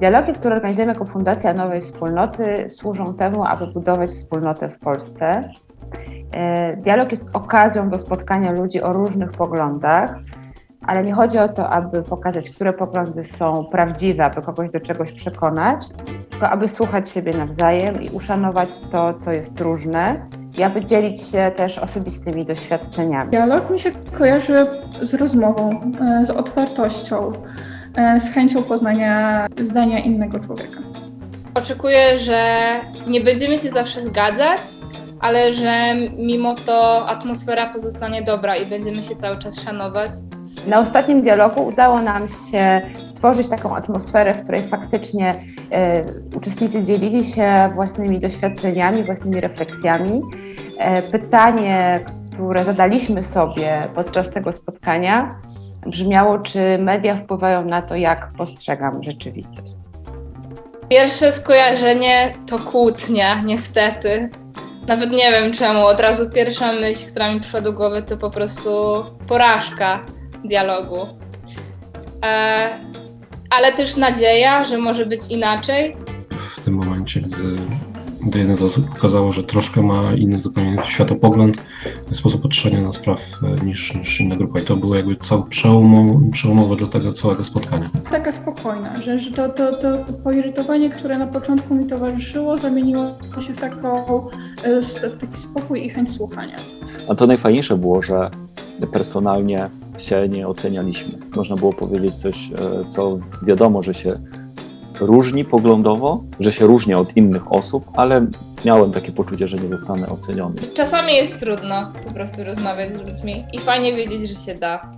Dialogi, które organizujemy jako Fundacja Nowej Wspólnoty, służą temu, aby budować wspólnotę w Polsce. E, Dialog jest okazją do spotkania ludzi o różnych poglądach, ale nie chodzi o to, aby pokazać, które poglądy są prawdziwe, aby kogoś do czegoś przekonać, tylko aby słuchać siebie nawzajem i uszanować to, co jest różne, i aby dzielić się też osobistymi doświadczeniami. Dialog mi się kojarzy z rozmową, e, z otwartością, z chęcią poznania zdania innego człowieka. Oczekuję, że nie będziemy się zawsze zgadzać, ale że mimo to atmosfera pozostanie dobra i będziemy się cały czas szanować. Na ostatnim dialogu udało nam się stworzyć taką atmosferę, w której faktycznie e, uczestnicy dzielili się własnymi doświadczeniami, własnymi refleksjami. E, pytanie, które zadaliśmy sobie podczas tego spotkania, brzmiało, czy media wpływają na to, jak postrzegam rzeczywistość. Pierwsze skojarzenie to kłótnia, niestety. Nawet nie wiem czemu, od razu pierwsza myśl, która mi przyszła do głowy, to po prostu porażka dialogu. E, ale też nadzieja, że może być inaczej. w tym momencie, gdy, gdy jeden z osób pokazało, że troszkę ma inny zupełnie światopogląd, sposób patrzenia na spraw e, niż, niż inna grupa. I to było jakby cał, przełomowe, przełomowe dla tego całego spotkania. Taka spokojna, że, że to, to, to poirytowanie, które na początku mi towarzyszyło, zamieniło się w, taką, e, w taki spokój i chęć słuchania. A co najfajniejsze było, że personalnie się nie ocenialiśmy. Można było powiedzieć coś, e, co wiadomo, że się różni poglądowo, że się różni od innych osób, ale miałem takie poczucie, że nie zostanę oceniony. Czasami jest trudno po prostu rozmawiać z ludźmi i fajnie wiedzieć, że się da.